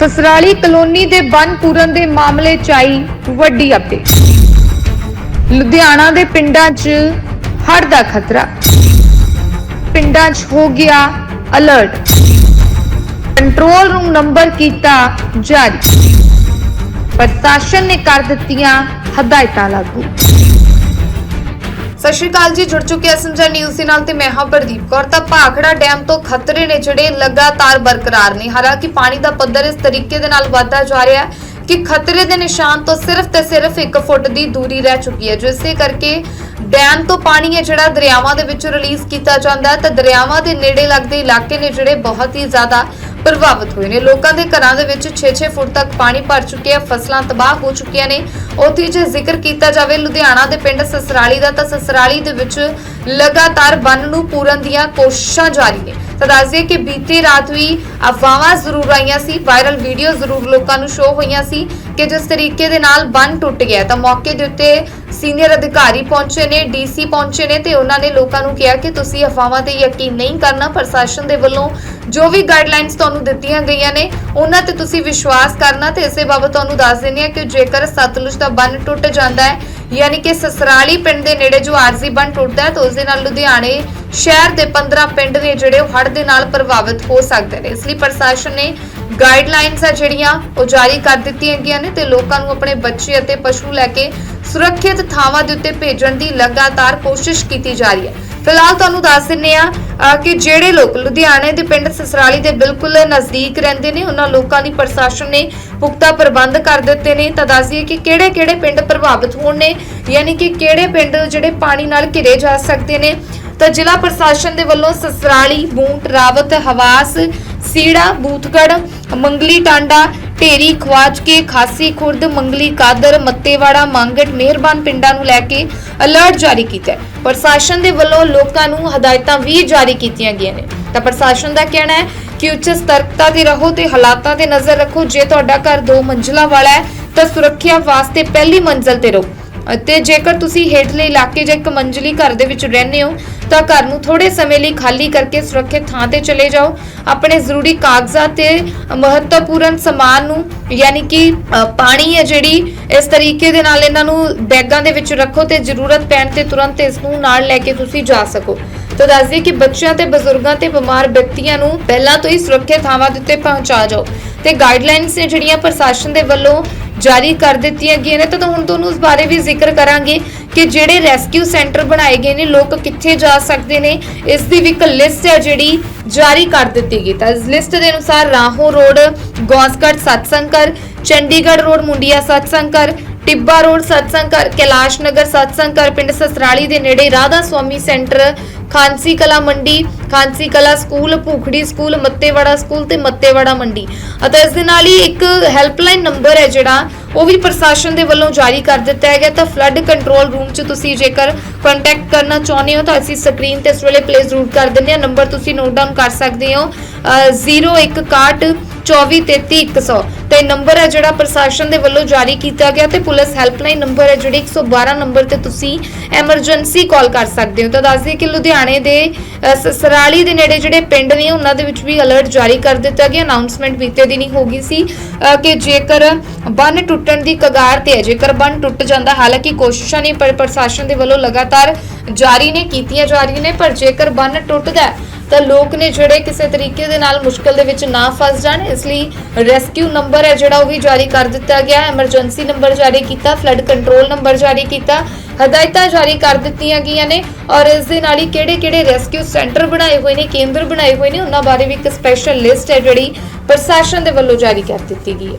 Sasrali colony ਦੇ ਬੰਨ ਪੂਰਨ ਦੇ ਮਾਮਲੇ 'ਚ ਆਈ ਵੱਡੀ ਅਪਡੇਟ ਲੁਧਿਆਣਾ ਦੇ ਪਿੰਡਾਂ 'ਚ ਹੜ੍ਹ ਦਾ ਖਤਰਾ ਪਿੰਡਾਂ 'ਚ ਹੋ ਗਿਆ ਅਲਰਟ ਕੰਟਰੋਲ ਰੂਮ ਨੰਬਰ ਕੀਤਾ ਜਾਰੀ ਪ੍ਰਸ਼ਾਸਨ ਨੇ ਕਰ ਦਿੱਤੀਆਂ ਹਦਾਇਤਾਂ ਲਾਗੂ ਸਤਿ ਸ਼੍ਰੀ ਅਕਾਲ ਜੀ, ਜੁੜ ਚੁੱਕੇ ਐਸਐਮਜੀ ਨਿਊਜ਼ ਦੇ ਨਾਲ ਤੇ ਮੈਂ ਹਾਂ ਪ੍ਰਦੀਪ ਕੌਰ। ਤਾਂ ਭਾਖੜਾ ਡੈਮ ਤੋਂ ਖਤਰੇ ਨੇ ਜਿਹੜੇ ਲਗਾਤਾਰ ਬਰਕਰਾਰ ਨੇ। ਹਾਲਾਂਕਿ ਪਾਣੀ ਦਾ ਪੱਧਰ ਇਸ ਤਰੀਕੇ ਦੇ ਨਾਲ ਵਧਦਾ ਜਾ ਰਿਹਾ ਹੈ ਕਿ ਖਤਰੇ ਦੇ ਨਿਸ਼ਾਨ ਤੋਂ ਸਿਰਫ ਤੇ ਸਿਰਫ 1 ਫੁੱਟ ਦੀ ਦੂਰੀ ਰਹਿ ਚੁੱਕੀ ਹੈ, ਜਿਸੇ ਕਰਕੇ ਡੈਮ ਤੋਂ ਪਾਣੀ ਹੈ ਜਿਹੜਾ ਦਰਿਆਵਾਂ ਦੇ ਵਿੱਚ ਰਿਲੀਜ਼ ਕੀਤਾ ਜਾਂਦਾ ਹੈ। ਤਾਂ ਦਰਿਆਵਾਂ ਦੇ ਨੇੜੇ ਲੱਗਦੇ ਇਲਾਕੇ ਨੇ ਜਿਹੜੇ ਬਹੁਤ ਹੀ ਜ਼ਿਆਦਾ ਪ੍ਰਭਾਵਿਤ ਹੋਏ ਨੇ। ਲੋਕਾਂ ਦੇ ਘਰਾਂ ਦੇ ਵਿੱਚ 6-6 ਫੁੱਟ ਤੱਕ ਪਾਣੀ ਭਰ ਚੁੱਕਿਆ ਫਸਲਾਂ ਤਬਾਹ ਹੋ ਚੁੱਕੀਆਂ ਨੇ। ਉੱਥੇ ਜੇ ਜ਼ਿਕਰ ਕੀਤਾ ਜਾਵੇ, ਲੁਧਿਆਣਾ ਦੇ ਪਿੰਡ ਸਸਰਾਲੀ ਦਾ, ਤਾਂ ਸਸਰਾਲੀ ਦੇ ਵਿੱਚ ਲਗਾਤਾਰ ਬੰਨ ਨੂੰ ਪੂਰਨ ਦੀਆਂ ਕੋਸ਼ਿਸ਼ਾਂ ਜਾਰੀ ਨੇ। ਤਾਂ ਦੱਸ ਕਿ ਬੀਤੀ ਰਾਤ ਵੀ ਅਫਵਾਹਾਂ ਜ਼ਰੂਰ ਆਈਆਂ ਸੀ ਵਾਇਰਲ ਵੀਡੀਓ ਜ਼ਰੂਰ ਲੋਕਾਂ ਨੂੰ ਸ਼ੋਅ ਹੋਈਆਂ ਸੀ ਕਿ ਜਿਸ ਤਰੀਕੇ ਦੇ ਨਾਲ ਬੰਨ ਟੁੱਟ ਗਿਆ ਤਾਂ ਮੌਕੇ ਦੇ ਉੱਤੇ ਸੀਨੀਅਰ ਅਧਿਕਾਰੀ ਪਹੁੰਚੇ ਨੇ, ਡੀਸੀ ਪਹੁੰਚੇ ਨੇ ਤੇ ਉਹਨਾਂ ਨੇ ਲੋਕਾਂ ਨੂੰ ਕਿਹਾ ਕਿ ਤੁਸੀਂ ਅਫਵਾਹਾਂ ਤੇ ਯਕੀਨ ਨਹੀਂ ਕਰਨਾ, ਪ੍ਰਸ਼ਾਸਨ ਦੇ ਵੱਲੋਂ ਜੋ ਵੀ ਗਾਈਡਲਾਈਨਸ ਤੁਹਾਨੂੰ ਦਿੱਤੀਆਂ ਗਈਆਂ ਨੇ, ਉਹਨਾਂ ਤੇ ਤੁਸੀਂ ਵਿਸ਼ਵਾਸ ਕਰਨਾ ਤੇ ਇਸੇ ਬਾਬਤ ਤੁਹਾਨੂੰ ਦੱਸ ਦਿੰਦੇ ਹਾਂ ਕਿ ਜੇਕਰ ਸਤਲੁਜ ਦਾ ਬੰਨ ਟੁੱਟ ਜਾਂਦਾ ਹੈ, ਯਾਨੀ ਕਿ ਸਸਰਾਲੀ ਪਿੰਡ ਦੇ ਨੇੜੇ ਜੋ ਆਰਜ਼ੀ ਬੰਨ ਟੁੱਟਦਾ ਹੈ, ਤਾਂ ਉਸ ਦੇ ਨਾਲ ਲੁਧਿਆਣੇ ਸ਼ਹਿਰ ਦੇ 15 ਪਿੰਡ ਨੇ ਜਿਹੜੇ ਉਹ ਹੜ੍ਹ ਦੇ ਨਾਲ ਪ੍ਰਭਾਵਿਤ ਹੋ ਸਕਦੇ ਨੇ। ਇਸ ਲਈ ਪ੍ਰਸ਼ਾਸਨ ਨੇ ਗਾਈਡਲਾਈਨਸ ਆ ਜਿਹੜੀਆਂ, ਉਹ ਜਾਰੀ ਕਰ ਦਿੱਤੀਆਂ ਗਈਆਂ ਨੇ ਤੇ ਲੋਕਾਂ ਨੂੰ ਆਪਣੇ ਬੱਚੇ ਅਤੇ ਪਸ਼ੂ ਲੈ ਕੇ ਸੁਰੱਖਿਅਤ ਥਾਵਾਂ ਦੇ ਉੱਤੇ ਭੇਜਣ ਦੀ ਲਗਾਤਾਰ ਕੋਸ਼ਿਸ਼ ਕੀਤੀ ਜਾ ਰਹੀ ਹੈ। ਫਿਲਹਾਲ ਤੁਹਾਨੂੰ ਦੱਸ ਦਿੰਨੇ ਆ ਕਿ ਜਿਹੜੇ ਲੋਕ ਲੁਧਿਆਣੇ ਦੇ ਪਿੰਡ ਸਸਰਾਲੀ ਦੇ ਬਿਲਕੁਲ ਨਜ਼ਦੀਕ ਰਹਿੰਦੇ ਨੇ, ਉਹਨਾਂ ਲੋਕਾਂ ਦੀ ਪ੍ਰਸ਼ਾਸਨ ਨੇ ਪੁਖਤਾ ਪ੍ਰਬੰਧ ਕਰ ਦਿੱਤੇ ਨੇ। ਤਾਂ ਦੱਸ ਦਈਏ ਕਿ ਕਿਹੜੇ-ਕਿਹੜੇ ਪਿੰਡ ਪ੍ਰਭਾਵਿਤ ਹੋਣ ਨੇ, ਯਾਨੀ ਕਿ ਕਿਹੜੇ ਪਿੰਡ ਜਿਹੜੇ ਪਾਣੀ ਨਾਲ ਘਿਰੇ ਜਾ ਸਕਦੇ ਨੇ ਤਾਂ ਜ਼ਿਲ੍ਹਾ ਪ੍ਰਸ਼ਾਸਨ ਦੇ ਵੱਲੋਂ ਸਸਰਾਲੀ, ਬੂੰਟ, ਰਾਵਤ, ਹਵਾਸ, ਸੀੜਾ ਬੂਥਗੜ ਮੰਗਲੀ ਟਾਂਡਾ, ਢੇਰੀ, ਖਵਾਜਕੇ, ਖਾਸੀ ਖੁਰਦ, ਮੰਗਲੀ ਕਾਦਰ, ਮੱਤੇਵਾੜਾ, ਮੰਗਟ ਮਿਹਰਬਾਨ ਪਿੰਡਾਂ ਨੂੰ ਲੈ ਕੇ ਅਲਰਟ ਜਾਰੀ ਕੀਤਾ ਹੈ। ਪ੍ਰਸ਼ਾਸਨ ਦੇ ਵੱਲੋਂ ਲੋਕਾਂ ਨੂੰ ਹਦਾਇਤਾਂ ਵੀ ਜਾਰੀ ਕੀਤੀਆਂ ਗਈਆਂ ਨੇ। ਤਾਂ ਪ੍ਰਸ਼ਾਸਨ ਦਾ ਕਹਿਣਾ ਹੈ ਕਿ ਉੱਚ ਸਤਰਕਤਾ ਤੇ ਰਹੋ ਤੇ ਹਾਲਾਤਾਂ ਤੇ ਨਜ਼ਰ ਰੱਖੋ। ਜੇ ਤੁਹਾਡਾ ਘਰ ਦੋ ਮੰਜ਼ਲਾ ਵਾਲਾ ਹੈ, ਤਾਂ ਸੁਰੱਖਿਆ ਵਾਸਤੇ ਪਹਿਲੀ ਮੰਜ਼ਲ ਤੇ ਰਹੋ। ਅਤੇ ਜੇਕਰ ਤੁਸੀਂ ਹੇਠਲੇ ਇਲਾਕੇ ਜਾਂ ਇੱਕ ਮੰਜ਼ਲੀ ਘਰ ਦੇ ਵਿੱਚ ਰਹਿੰਦੇ ਹੋ ਤਾਂ ਘਰ ਨੂੰ ਥੋੜੇ ਸਮੇਂ ਲਈ ਖਾਲੀ ਕਰਕੇ ਸੁਰੱਖਿਅਤ ਥਾਂ ਤੇ ਚਲੇ ਜਾਓ। ਆਪਣੇ ਜ਼ਰੂਰੀ ਕਾਗਜ਼ਾਤ ਤੇ ਮਹੱਤਵਪੂਰਨ ਸਮਾਨ ਨੂੰ, ਯਾਨੀ ਕਿ ਪਾਣੀ ਹੈ ਜਿਹੜੀ, ਇਸ ਤਰੀਕੇ ਦੇ ਨਾਲ ਇਹਨਾਂ ਨੂੰ ਬੈਗਾਂ ਦੇ ਵਿੱਚ ਰੱਖੋ ਤੇ ਜ਼ਰੂਰਤ ਪੈਣ ਤੇ ਤੁਰੰਤ ਇਸ ਨੂੰ ਨਾਲ ਲੈ ਕੇ ਤੁਸੀਂ ਜਾ ਸਕੋ। ਤਾਂ ਦੱਸ ਦਈਏ ਕਿ ਬੱਚਿਆਂ ਤੇ ਬਜ਼ੁਰਗਾਂ ਤੇ ਬਿਮਾਰ ਵਿਅਕਤੀਆਂ ਨੂੰ ਪਹਿਲਾਂ ਤੋਂ ਹੀ ਸੁਰੱਖਿਅਤ ਥਾਵਾਂ ਦੇ ਉੱਤੇ ਪਹੁੰਚਾ ਜਾਓ। ਤੇ ਗਾਈਡਲਾਈਨਸ ਨੇ ਜਿਹੜੀਆਂ ਪ੍ਰਸ਼ਾਸਨ ਦੇ ਵੱਲੋਂ ਜਾਰੀ ਕਰ ਦਿੱਤੀਆਂ ਗਈਆਂ ਨੇ। ਤਾਂ ਹੁਣ ਤੁਹਾਨੂੰ ਉਸ ਬਾਰੇ ਵੀ ਜ਼ਿਕਰ ਕਰਾਂਗੇ ਕਿ ਜਿਹੜੇ ਰੈਸਕਿਊ ਸੈਂਟਰ ਬਣਾਏ ਗਏ ਨੇ, ਲੋਕ ਕਿੱਥੇ ਜਾ ਸਕਦੇ ਨੇ। ਇਸ ਦੀ ਵੀ ਇੱਕ ਲਿਸਟ ਹੈ ਜਿਹੜੀ ਜਾਰੀ ਕਰ ਦਿੱਤੀ ਗਈ। ਤਾਂ ਇਸ ਲਿਸਟ ਦੇ ਅਨੁਸਾਰ ਰਾਹੋਂ ਰੋਡ ਗੌਸਗੜ ਸਤਸੰਗਰ, ਚੰਡੀਗੜ੍ਹ ਰੋਡ, ਮੁੰਡੀਆ ਸਤਸੰਗਰ ਟਿੱਬਾ ਰੋਡ ਸਤਸੰਗ ਘਰ, ਕੈਲਾਸ਼ ਨਗਰ ਸਤਸੰਗ ਘਰ, ਪਿੰਡ ਸਸਰਾਲੀ ਦੇ ਨੇੜੇ ਰਾਧਾ ਸਵਾਮੀ ਸੈਂਟਰ, ਖਾਂਸੀ Kala Mandi, Khansi Kala school, Bhukhri school, Mattewara school ਤੇ ਮੱਤੇਵਾੜਾ ਮੰਡੀ। ਅਤੇ ਇਸ ਦੇ ਨਾਲ ਹੀ ਇੱਕ ਹੈਲਪਲਾਈਨ ਨੰਬਰ ਹੈ ਜਿਹੜਾ, ਉਹ ਵੀ ਪ੍ਰਸ਼ਾਸਨ ਦੇ ਵੱਲੋਂ ਜਾਰੀ ਕਰ ਦਿੱਤਾ ਗਿਆ ਤਾਂ ਫਲੱਡ ਕੰਟਰੋਲ ਰੂਮ 'ਚ ਤੁਸੀਂ ਜੇਕਰ ਕੰਟੈਕਟ ਕਰਨਾ ਚਾਹੁੰਦੇ ਹੋ ਤਾਂ ਅਸੀਂ ਸਕਰੀਨ ਤੇ ਇਸ ਵੇਲੇ ਪਲੇ ਜ਼ਰੂਰ ਕਰ ਦਿੰਦੇ ਹਾਂ। ਨੰਬਰ ਤੁਸੀਂ ਨੋਟ ਡਾਊਨ ਕਰ ਸਕਦੇ ਹੋ, ਅਹ 0161 2433 ਤੇ ਨੰਬਰ ਹੈ ਜਿਹੜਾ ਪ੍ਰਸ਼ਾਸਨ ਦੇ ਵੱਲੋਂ ਜਾਰੀ ਕੀਤਾ ਗਿਆ ਤੇ ਪੁਲਿਸ ਹੈਲਪਲਾਈਨ ਨੰਬਰ ਹੈ ਜਿਹੜੀ 112 ਨੰਬਰ ਤੇ ਤੁਸੀਂ ਐਮਰਜੈਂਸੀ ਕਾਲ ਕਰ ਸਕਦੇ ਹੋ। ਤਾਂ ਦੱਸ ਦਈਏ ਕਿ ਲੁਧਿਆਣੇ ਦੇ ਸਸਰਾਲੀ ਦੇ ਨੇੜੇ ਜਿਹੜੇ ਪਿੰਡ ਨੇ, ਉਹਨਾਂ ਦੇ ਵਿੱਚ ਵੀ ਅਲਰਟ ਜਾਰੀ ਕਰ ਦਿੱਤਾ ਗਿਆ। ਅਨਾਉਂਸਮੈਂਟ ਬੀਤੇ ਦਿਨੀ ਹੋ ਗਈ ਸੀ ਕਿ ਜੇਕਰ ਬੰਨ ਟੁੱਟਣ ਦੀ ਕਗਾਰ ਤੇ ਹੈ, ਜੇਕਰ ਬੰਨ ਟੁੱਟ ਜਾਂਦਾ, ਹਾਲਾਂਕਿ ਕੋਸ਼ਿਸ਼ਾਂ ਨੇ ਪਰ ਪ੍ਰਸ਼ਾਸਨ ਦੇ ਵੱਲੋਂ ਲਗਾਤਾਰ ਜਾਰੀ ਨੇ, ਕੀਤੀਆਂ ਜਾ ਰਹੀਆਂ ਨੇ, ਪਰ ਜੇਕਰ ਬੰਨ ਟੁੱਟਦਾ ਤਾਂ ਲੋਕ ਨੇ ਜਿਹੜੇ ਕਿਸੇ ਤਰੀਕੇ ਦੇ ਨਾਲ ਮੁਸ਼ਕਲ ਦੇ ਵਿੱਚ ਨਾ ਫਸ ਜਾਣ, ਇਸ ਲਈ ਰੈਸਕਿਊ ਨੰਬਰ ਹੈ ਜਿਹੜਾ ਉਹ ਵੀ ਜਾਰੀ ਕਰ ਦਿੱਤਾ ਗਿਆ। ਐਮਰਜੈਂਸੀ ਨੰਬਰ ਜਾਰੀ ਕੀਤਾ ਫਲੱਡ ਕੰਟਰੋਲ ਨੰਬਰ ਜਾਰੀ ਕੀਤਾ, ਹਦਾਇਤਾਂ ਜਾਰੀ ਕਰ ਦਿੱਤੀਆਂ ਗਈਆਂ ਨੇ ਔਰ ਇਸ ਦੇ ਨਾਲ ਹੀ ਕਿਹੜੇ-ਕਿਹੜੇ ਰੈਸਕਿਊ ਸੈਂਟਰ ਬਣਾਏ ਹੋਏ ਨੇ, ਕੇਂਦਰ ਬਣਾਏ ਹੋਏ ਨੇ, ਉਹਨਾਂ ਬਾਰੇ ਵੀ ਇੱਕ ਸਪੈਸ਼ਲ ਲਿਸਟ ਹੈ ਜਿਹੜੀ ਪ੍ਰਸ਼ਾਸਨ ਦੇ ਵੱਲੋਂ ਜਾਰੀ ਕਰ ਦਿੱਤੀ ਗਈ ਹੈ।